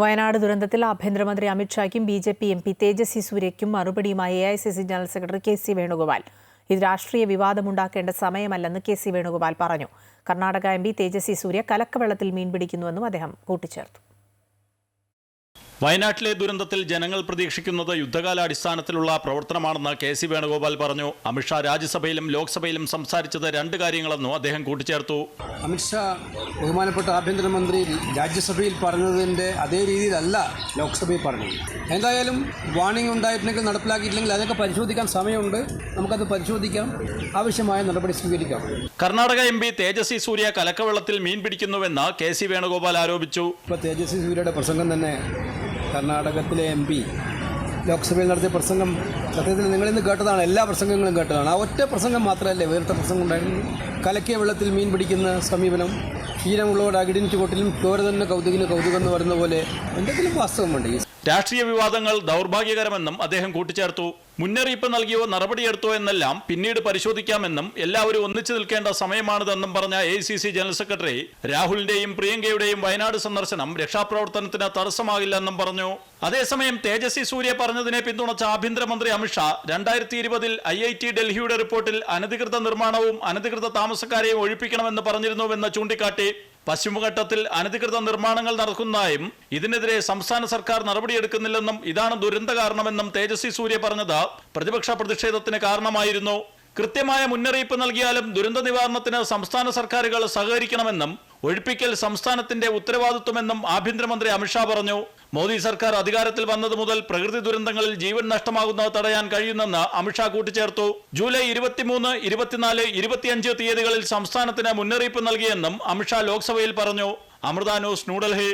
വയനാട് ദുരന്തത്തിൽ ആഭ്യന്തരമന്ത്രി അമിത്ഷായ്ക്കും B J P M P Tejasvi സൂര്യയ്ക്കും മറുപടിയുമായി A I C C general secretary K C Venugopal. ഇത് രാഷ്ട്രീയ വിവാദമുണ്ടാക്കേണ്ട സമയമല്ലെന്ന് കെ സി വേണുഗോപാൽ പറഞ്ഞു. കർണാടക എം പി തേജസ്വി സൂര്യ കലക്കവെള്ളത്തിൽ മീൻ പിടിക്കുന്നുവെന്നും അദ്ദേഹം കൂട്ടിച്ചേർത്തു. വയനാട്ടിലെ ദുരന്തത്തിൽ ജനങ്ങൾ പ്രതീക്ഷിക്കുന്നത് യുദ്ധകാലാടിസ്ഥാനത്തിലുള്ള പ്രവർത്തനമാണെന്ന് കെ സി വേണുഗോപാൽ പറഞ്ഞു. അമിത്ഷാ രാജ്യസഭയിലും ലോക്സഭയിലും സംസാരിച്ചത് രണ്ട് കാര്യങ്ങളെന്നും അദ്ദേഹം കൂട്ടിച്ചേർത്തു. അമിത്ഷാ ബഹുമാനപ്പെട്ട ആഭ്യന്തരമന്ത്രി രാജ്യസഭയിൽ പറഞ്ഞതിന്റെ അതേ രീതിയിലല്ല ലോക്സഭയിൽ പറഞ്ഞത്. എന്തായാലും വാണിംഗ് ഉണ്ടായിട്ടുണ്ടെങ്കിൽ നടപ്പിലാക്കിയിട്ടില്ലെങ്കിൽ അതൊക്കെ പരിശോധിക്കാൻ സമയമുണ്ട്. നമുക്കത് പരിശോധിക്കാം. ആവശ്യമായ നടപടി സ്വീകരിക്കാം. കർണാടക എം പി തേജസ്വി സൂര്യ കലക്കവെള്ളത്തിൽ മീൻ പിടിക്കുന്നുവെന്ന് കെ സി വേണുഗോപാൽ ആരോപിച്ചു. ഇപ്പോൾ തേജസ്വി സൂര്യയുടെ പ്രസംഗം തന്നെ കർണാടകത്തിലെ എം പി ലോക്സഭയിൽ നടത്തിയ പ്രസംഗം സത്യത്തിൽ നിങ്ങളിന്ന് കേട്ടതാണ് എല്ലാ പ്രസംഗങ്ങളും കേട്ടതാണ്. ആ ഒറ്റ പ്രസംഗം മാത്രമല്ലേ വേറിട്ട പ്രസംഗം ഉണ്ടായിരുന്നു? കലക്കിയ വെള്ളത്തിൽ മീൻ പിടിക്കുന്ന സമീപനം ഈരമുള്ളവരുടെ അകിടിന് ചുവട്ടിലും ചോര തന്നെ കൗതുകിന് കൗതുകം എന്ന് പറയുന്ന പോലെ എന്തെങ്കിലും വാസ്തവം വേണ്ട ഈ രാഷ്ട്രീയ വിവാദങ്ങൾ ദൗർഭാഗ്യകരമെന്നും അദ്ദേഹം കൂട്ടിച്ചേർത്തു. മുന്നറിയിപ്പ് നൽകിയോ നടപടിയെടുത്തോ എന്നെല്ലാം പിന്നീട് പരിശോധിക്കാമെന്നും എല്ലാവരും ഒന്നിച്ചു നിൽക്കേണ്ട സമയമാണിതെന്നും പറഞ്ഞ എ ജനറൽ സെക്രട്ടറി രാഹുലിന്റെയും പ്രിയങ്കയുടെയും വയനാട് സന്ദർശനം രക്ഷാപ്രവർത്തനത്തിന് തടസ്സമാകില്ലെന്നും പറഞ്ഞു. അതേസമയം തേജസ്വി സൂര്യ പറഞ്ഞതിനെ പിന്തുണച്ച ആഭ്യന്തരമന്ത്രി അമിത്ഷാ രണ്ടായിരത്തി ഇരുപതിൽ ഐ ഐ ടി ഡൽഹിയുടെ റിപ്പോർട്ടിൽ അനധികൃത നിർമ്മാണവും അനധികൃത താമസക്കാരെയും ഒഴിപ്പിക്കണമെന്ന് പറഞ്ഞിരുന്നുവെന്ന് ചൂണ്ടിക്കാട്ടി. പശ്ചിമഘട്ടത്തിൽ അനധികൃത നിർമ്മാണങ്ങൾ നടക്കുന്നതായും ഇതിനെതിരെ സംസ്ഥാന സർക്കാർ നടപടിയെടുക്കുന്നില്ലെന്നും ഇതാണ് ദുരന്ത കാരണമെന്നും തേജസ്വി സൂര്യ പറഞ്ഞത്. പ്രതിപക്ഷ പ്രതിഷേധത്തിന് കാരണമായിരുന്നു. കൃത്യമായ മുന്നറിയിപ്പ് നൽകിയാലും ദുരന്ത നിവാരണത്തിന് സംസ്ഥാന സർക്കാരുകൾ സഹകരിക്കണമെന്നും ഒഴിപ്പിക്കൽ സംസ്ഥാനത്തിന്റെ ഉത്തരവാദിത്വമെന്നും ആഭ്യന്തരമന്ത്രി അമിത്ഷാ പറഞ്ഞു. മോദി സർക്കാർ അധികാരത്തിൽ വന്നത് മുതൽ പ്രകൃതി ദുരന്തങ്ങളിൽ ജീവൻ നഷ്ടമാകുന്നത് തടയാൻ കഴിയുന്നെന്ന് അമിത്ഷാ കൂട്ടിച്ചേർത്തു. ജൂലൈ ഇരുപത്തിമൂന്ന് ഇരുപത്തിനാല് ഇരുപത്തിയഞ്ച് തീയതികളിൽ സംസ്ഥാനത്തിന് മുന്നറിയിപ്പ് നൽകിയെന്നും അമിത്ഷാ ലോക്സഭയിൽ പറഞ്ഞു. അമൃത ന്യൂസ് ന്യൂഡൽഹി.